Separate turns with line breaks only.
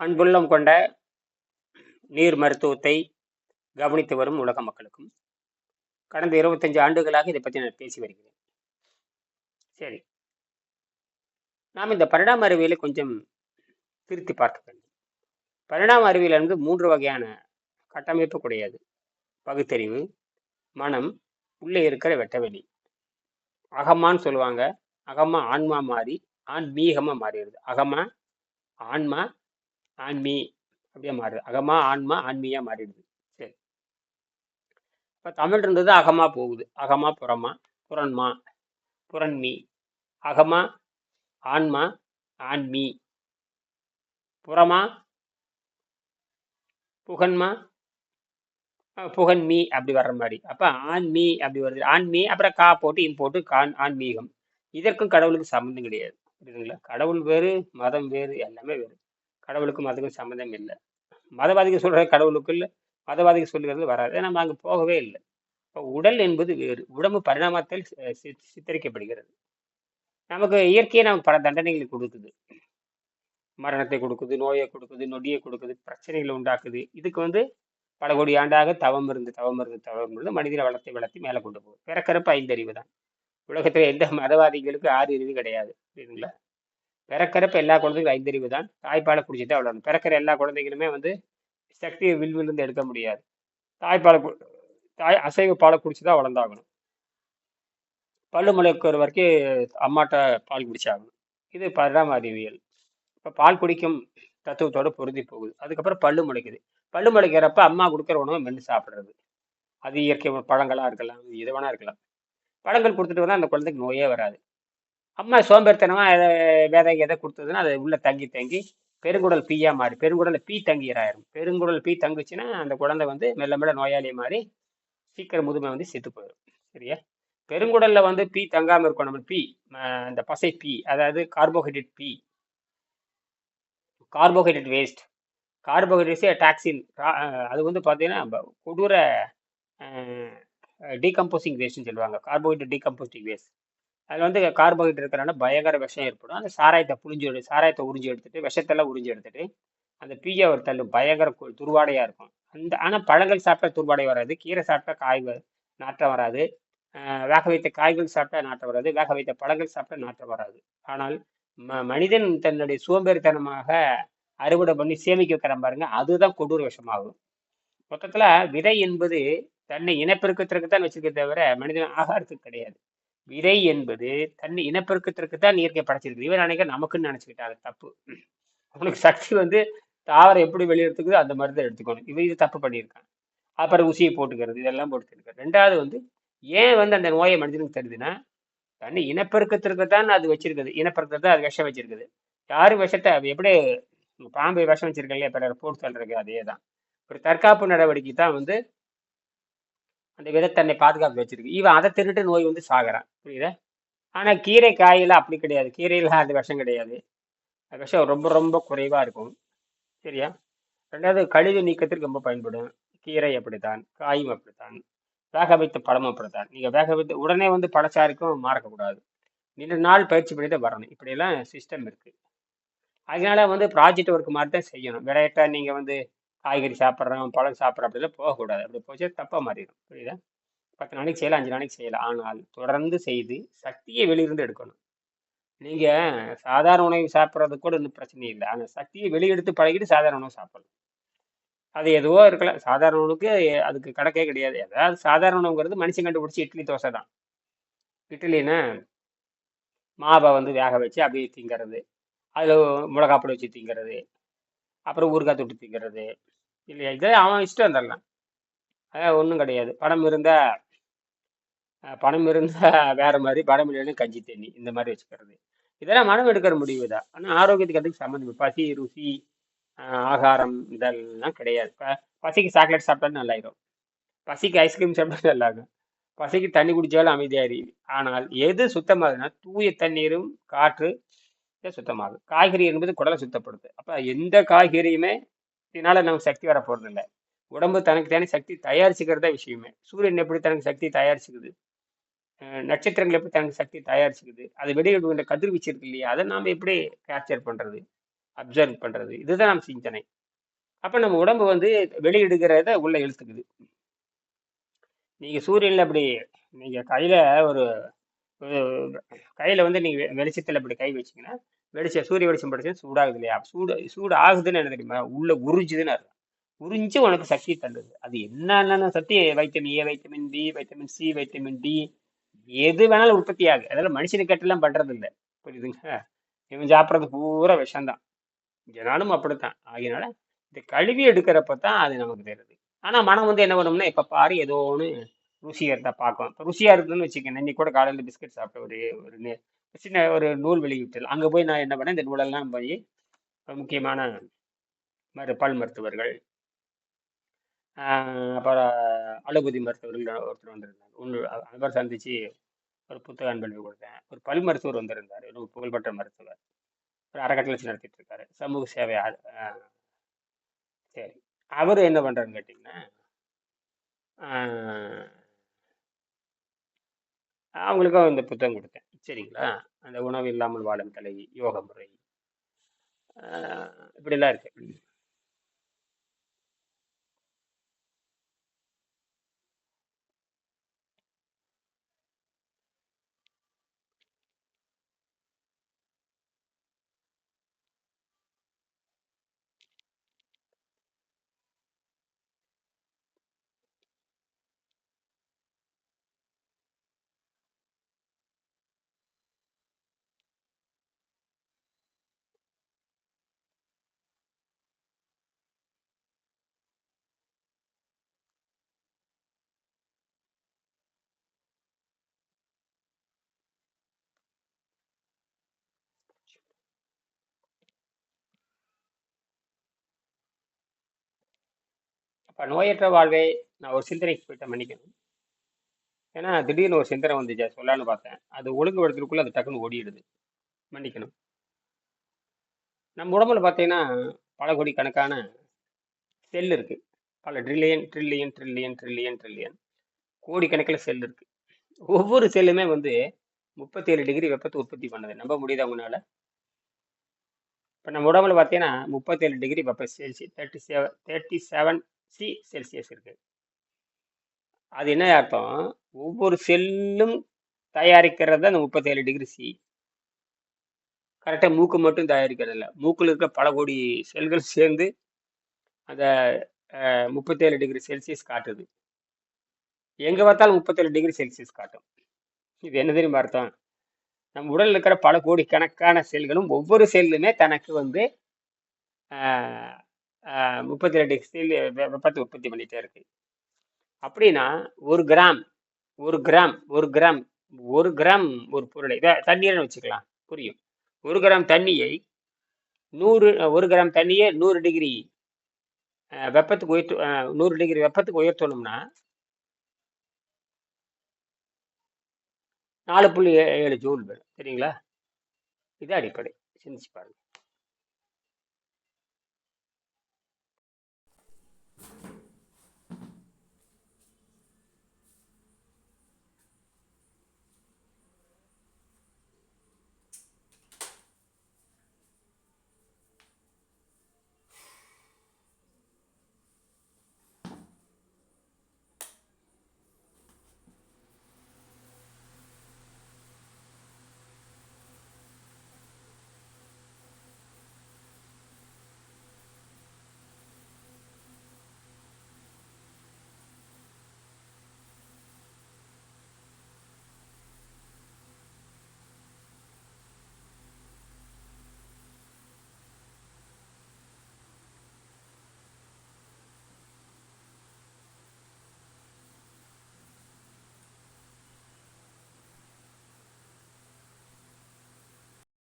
அன்புள்ளம் கொண்ட நீர் மருத்துவத்தை கவனித்து வரும் உலக மக்களுக்கும் கடந்த இருபத்தஞ்சு ஆண்டுகளாக இதை பற்றி நான் பேசி வருகிறேன். சரி. நாம் இந்த பரிணாம அறிவியலை கொஞ்சம் திருத்தி பார்க்க வேண்டும். பரிணாம அறிவியல் என்பது மூன்று வகையான கட்டமைப்பு கிடையாது. பகுத்தறிவு மனம் உள்ளே இருக்கிற வெட்டவெளி. அகமான்னு சொல்லுவாங்க. அகமா ஆன்மா மாறி ஆன்மீகமா மாறிடுது. அகமா ஆன்மா ஆன்மீ அப்படியே மாறுது அகமா ஆன்மா ஆன்மீயா மாறிடுது. சரி. இப்போ தமிழ் இருந்தது அகமா போகுது. அகமா புறமா புறன்மா புறன்மீ அகமா ஆன்மா ஆன்மீ. புறமா புகன்மா புகன்மி புகன்மீ அப்படி வர்ற மாதிரி. அப்போ ஆன்மீ அப்படி வருது. ஆன்மீ அப்புறம் கா போட்டு இம் போட்டு கான் ஆன்மீகம். இதற்கும் கடவுளுக்கு சம்மந்தம் கிடையாது. புரியுதுங்களா? கடவுள் வேறு மதம் வேறு எல்லாமே வேறு. கடவுளுக்கும் அதுக்கும் சம்மந்தம் இல்லை. மதவாதிகள் சொல்கிற கடவுளுக்கு இல்லை மதவாதிகள் சொல்லுறது வராது. நம்ம அங்கே போகவே இல்லை. இப்போ உடல் என்பது வேறு. உடம்பு பரிணாமத்தில் சி- சித்தரிக்கப்படுகிறது. நமக்கு இயற்கையை நமக்கு பல தண்டனைகளை கொடுக்குது. மரணத்தை கொடுக்குது நோயை கொடுக்குது நொடியை கொடுக்குது பிரச்சனைகளை உண்டாக்குது. இதுக்கு வந்து பல கோடி ஆண்டாக தவம் இருந்து தவம் இருந்து தவம் இருந்து மனிதனை வளர்த்தி வளர்த்தி மேலே கொண்டு போகும் பிறக்கிறப்ப ஐந்தறிவு தான். உலகத்தில் எந்த மதவாதிகளுக்கு ஆறு அறிவு கிடையாது. புரியுதுங்களா? பிறக்கிறப்ப எல்லா குழந்தைகளும் ஐந்தறிவு தான். தாய்ப்பாலை குடிச்சிட்டு அவ்வளோ பிறக்கிற எல்லா குழந்தைகளுமே வந்து சக்தியை வில்விலிருந்து எடுக்க முடியாது. தாய்ப்பாலை தாய் அசைவ பாலை குடிச்சு தான் வளர்ந்தாகணும். பல்லு முளைக்கிற வரைக்கும் அம்மாட்ட பால் குடிச்சாகணும். இது பரிணாம அறிவியல் இப்போ பால் குடிக்கும் தத்துவத்தோட பொருந்தி போகுது. அதுக்கப்புறம் பல்லு முளைக்குது. பல்லு முளைக்கிறப்ப அம்மா கொடுக்குற உணவை மென்று சாப்பிட்றது. அது இயற்கை பழங்களாக இருக்கலாம் எது வேணா இருக்கலாம். பழங்கள் கொடுத்துட்டு வந்தால் அந்த குழந்தைக்கு நோயே வராது. அம்மா சோம்பேறித்தனமாக எதை வேதை எதை கொடுத்ததுன்னா அது உள்ளே தங்கி தங்கி பெருங்குடல் பீயா மாறி பெருங்குடல் பீ தங்கிராயிரும். பெருங்குடல் பீ தங்குச்சுன்னா அந்த குழந்தை வந்து மெல்ல மெல்ல நோயாளி மாறி சீக்கிரம் முதுமை வந்து செத்து போயிடும் சரியா? பெருங்குடலில் வந்து பீ தங்காமல் இருக்கும் நம்ம பீ இந்த பசை பீ அதாவது கார்போஹைட்ரேட் பீ. Carbohydrate waste. கார்போஹைட்ரேட்ஸே டாக்ஸின். அது வந்து பார்த்தீங்கன்னா கொடூர டீகம்போசிங் வேஸ்ட்னு சொல்லுவாங்க. Carbohydrate decomposing waste. அதில் வந்து கார்போஹைட்ரேட் இருக்கிறனால பயங்கர விஷம் ஏற்படும். அந்த சாராயத்தை புழிஞ்சு எடு சாராயத்தை உறிஞ்சி எடுத்துட்டு விஷத்தெல்லாம் உறிஞ்சி எடுத்துட்டு அந்த பீயை ஒரு தள்ளு பயங்கர துருவாடையாக இருக்கும். அந்த ஆனால் பழங்கள் சாப்பிட்டா துர்வாடை வராது. கீரை சாப்பிட்டா காய் நாற்றம் வராது. வேக வைத்த காய்கள் சாப்பிட்டா நாற்றம் வராது. வேக வைத்த பழங்கள் சாப்பிட்டா நாற்றம் வராது. ஆனால் ம மனிதன் தன்னுடைய சோம்பேறித்தனமாக அறுவடை பண்ணி சேமிக்க வைக்கிறான் பாருங்க அதுதான் கொடூர விஷமாகும். மொத்தத்தில் விதை என்பது தன்னை இனப்பெருக்கத்திற்கு தான் வச்சிருக்கே தவிர மனிதன் ஆகாரத்துக்கு கிடையாது. விதை என்பது தன்னை இனப்பெருக்கத்திற்கு தான் இயற்கை படைச்சிருக்கு இவன் நினைக்க நமக்குன்னு நினைச்சுக்கிட்டாங்க தப்பு. அவனுக்கு சக்தி வந்து தாவரம் எப்படி வெளியெடுத்துக்குதோ அந்த மாதிரி தான் எடுத்துக்கணும். இவன் இது தப்பு பண்ணியிருக்கான். அப்புறம் ஊசியை போட்டுக்கிறது இதெல்லாம் போட்டுக்கிறது ரெண்டாவது வந்து ஏன் வந்து அந்த நோயை மனிதனுக்கு தருதுன்னா தண்ணி இனப்பெருக்கத்திற்கு தான் அது வச்சிருக்குது. இனப்பெருக்கத்தை தான் அது விஷம் வச்சிருக்குது. யாரும் விஷத்தை அது எப்படி பாம்பு விஷம் வச்சிருக்கேன் இல்லையா பிறர் போட்டு தள்ளுறது அதே தான் ஒரு தற்காப்பு நடவடிக்கை தான் வந்து அந்த விதை தன்னை பாதுகாத்து வச்சிருக்கு. இவன் அதை திருட்டு நோய் வந்து சாகிறான். புரியுதா? ஆனா கீரை காயில அப்படி கிடையாது. கீரையில அது விஷம் கிடையாது. அது விஷம் ரொம்ப ரொம்ப குறைவா இருக்கும். சரியா? ரெண்டாவது கழிவு நீக்கத்திற்கு ரொம்ப பயன்படும். கீரை அப்படித்தான் காயும் அப்படித்தான் வேக வைத்த பழமும் அப்படித்தான். நீங்க வேக வைத்து உடனே வந்து பழச்சாருக்கும் மாறக்கூடாது. நீண்ட நாள் பயிற்சி பண்ணி தான் வரணும். இப்படியெல்லாம் சிஸ்டம் இருக்கு. அதனால வந்து ப்ராஜெக்ட் ஒர்க் மாதிரி தான் செய்யணும். விரைட்டா நீங்க வந்து காய்கறி சாப்பிட்றோம் பழம் சாப்பிட்றோம் அப்படிலாம் போகக்கூடாது. அப்படி போச்சு தப்பாக மாறிடும். புரியுதா? பத்து நாளைக்கு செய்யலாம் அஞ்சு நாளைக்கு செய்யலாம். ஆனால் தொடர்ந்து செய்து சக்தியை வெளியிருந்து எடுக்கணும். நீங்கள் சாதாரண உணவு சாப்பிட்றது கூட ஒன்றும் பிரச்சனை இல்லை. ஆனால் சக்தியை வெளியெடுத்து பழகிட்டு சாதாரண உணவு சாப்பிடணும் அது எதுவோ இருக்கலாம். சாதாரண உணவுக்கு அதுக்கு கணக்கே கிடையாது. ஏதாவது சாதாரண உணவுங்கிறது மனுஷன் கண்டுபிடிச்சி இட்லி தோசை தான். இட்லின்னா மாவை வந்து வேக வச்சு அப்படியே திங்கிறது அதில் மிளகாப்பொடி வச்சு திங்கிறது அப்புறம் ஊறுகாய் தொட்டு திங்கிறது இல்லையா? இதே அவன் இஷ்டம் தரலாம் அதான் ஒன்றும் கிடையாது. பணம் இருந்தால் பணம் இருந்தால் வேற மாதிரி பணம் இல்லைன்னு கஞ்சி தண்ணி இந்த மாதிரி வச்சுக்கிறது. இதெல்லாம் மனம் எடுக்கிற முடிவு தான். ஆனால் ஆரோக்கியத்துக்கு அதுக்கு சம்மந்தம் பசி ருசி ஆகாரம் இதெல்லாம் கிடையாது. இப்போ பசிக்கு சாக்லேட் சாப்பிட்டா நல்லாயிரும். பசிக்கு ஐஸ்கிரீம் சாப்பிட்டாலும் நல்லாகும் பசிக்கு தண்ணி குடித்தாலும் அமைதியாயிரு ஆனால் எது சுத்தமாகுதுன்னா தூய தண்ணீரும் காற்று சுத்தமாகும் காய்கறி என்பது குடலை சுத்தப்படுது அப்போ எந்த காய்கறியுமே இதனால நமக்கு சக்தி வர போறதில்ல உடம்பு தனக்கு தானே சக்தி தயாரிச்சுக்கிறது தான் விஷயமே. சூரியன் எப்படி தனக்கு சக்தி தயாரிச்சுக்குது? நட்சத்திரங்கள் எப்படி தனக்கு சக்தி தயாரிச்சுக்குது? அது வெளியிடுகின்ற கதிர்வீச்சு இருக்கு இல்லையா? அதை நாம் எப்படி கேப்சர் பண்றது? அப்சர்வ் பண்றது? இதுதான் நம்ம சிந்தனை. அப்போ நம்ம உடம்பு வந்து வெளியிடுகிறத உள்ள இழுத்துக்குது. நீங்கள் சூரியனில் அப்படி நீங்கள் கையில் ஒரு கையில வந்து நீங்க வெளிச்சத்தில் வெளிச்சத்துல இப்படி கை வச்சீங்கன்னா வெளிச்சம் சூரிய வெளிச்சம் படிச்சு சூடாகுது இல்லையா? சூடு சூடு ஆகுதுன்னு என்ன தெரியுமா? உள்ள உறிஞ்சுதுன்னு அர்த்தம். உறிஞ்சு உனக்கு சக்தி தள்ளுது அது என்னென்ன சக்தி? Vitamin A vitamin B vitamin C vitamin D எது வேணாலும் உற்பத்தி ஆகுது. அதெல்லாம் மனுஷனுக்கு கட்டெல்லாம் பண்றது இல்லை புரியுதுங்க இவன் சாப்பிட்றது பூரா விஷம்தான். இதனாலும் அப்படித்தான். ஆகினால இந்த கழுவி எடுக்கிறப்ப தான் அது நமக்கு தெரியுது ஆனா மனம் வந்து என்ன பண்ணும்னா இப்ப பாரு ஏதோ ஒன்று ருசியாக இருந்தால் பார்க்கும் இப்போ ருசியாக இருக்குதுன்னு வச்சுக்கோங்க இன்னைக்கு கூட காலையில் பிஸ்கட் சாப்பிட்ட ஒரு ஒரு நே- சின்ன ஒரு நூல் வெளியிட்டல் அங்கே போய் நான் என்ன பண்ணேன்? இந்த நூலெல்லாம் போய் முக்கியமான மரு பல் மருத்துவர்கள் அப்புறம் அலோபதி மருத்துவர்கள் ஒருத்தர் வந்திருந்தார். ஒன்று அவர் சந்தித்து ஒரு புத்தக அன்பளிப்பு கொடுத்தேன். ஒரு பல் மருத்துவர் வந்திருந்தார். ஒரு புகழ்பெற்ற மருத்துவர். ஒரு அறக்கட்டளை வச்சு நடத்திட்டு இருக்காரு சமூக சேவை சரி. அவர் என்ன பண்ணுறாருன்னு கேட்டிங்கன்னா அவங்களுக்கும் இந்த புத்தகம் கொடுத்தேன். சரிங்களா? அந்த உணவு இல்லாமல் வாழும் கலை யோக முறை இப்படிலாம் இருக்கு. இப்போ நோயற்ற வாழ்வே நான் ஒரு சிந்தனைக்கு போயிட்டேன் மன்னிக்கணும். ஏன்னா திடீர்னு ஒரு சிந்தனை வந்துச்சு சொல்லான்னு பார்த்தேன். அது ஒழுங்குபடுத்துறதுக்குள்ள அது டக்குன்னு ஓடிடுது. மன்னிக்கணும். நம்ம உடம்புல பார்த்தீங்கன்னா பல கோடி கணக்கான செல் இருக்கு. பல trillion trillion trillion trillion trillion கோடிக்கணக்கில் செல் இருக்கு. ஒவ்வொரு செல்லுமே வந்து முப்பத்தேழு டிகிரி வெப்பத்தை உற்பத்தி பண்ணுது. நம்ப முடியுதா உங்களால? இப்போ நம்ம உடம்புல பார்த்தீங்கன்னா முப்பத்தேழு டிகிரி வெப்ப Celsius thirty seven thirty seven C Celsius இருக்கு அது என்ன அர்த்தம்? ஒவ்வொரு செல்லும் தயாரிக்கிறது அந்த முப்பத்தேழு டிகிரி சி கரெக்டாக மூக்கு மட்டும் தயாரிக்கிறது இல்லை. மூக்கில் இருக்கிற பல கோடி செல்கள் சேர்ந்து அந்த முப்பத்தேழு டிகிரி செல்சியஸ் காட்டுது. எங்கே பார்த்தாலும் முப்பத்தேழு டிகிரி செல்சியஸ் காட்டும். இது என்ன தெரியுமா அர்த்தம்? நம் உடலில் இருக்கிற பல கோடி கணக்கான செல்களும் ஒவ்வொரு செல்லுமே தனக்கு வந்து முப்பத்தி ரெண்டு செல் வெப்பத்தை உற்பத்தி பண்ணிட்டே இருக்கு. அப்படின்னா ஒரு கிராம் ஒரு கிராம் ஒரு கிராம் ஒரு கிராம் ஒரு பொருளை இதை தண்ணீர்னு வச்சுக்கலாம் புரியும். ஒரு கிராம் தண்ணியை நூறு ஒரு கிராம் தண்ணியை நூறு டிகிரி வெப்பத்துக்கு உயர்த்து நூறு டிகிரி வெப்பத்துக்கு உயர்த்தணும்னா நாலு புள்ளி ஏழு ஜூல் வேணும் சரிங்களா? இது அடிப்படை சிந்திச்சு பாருங்க.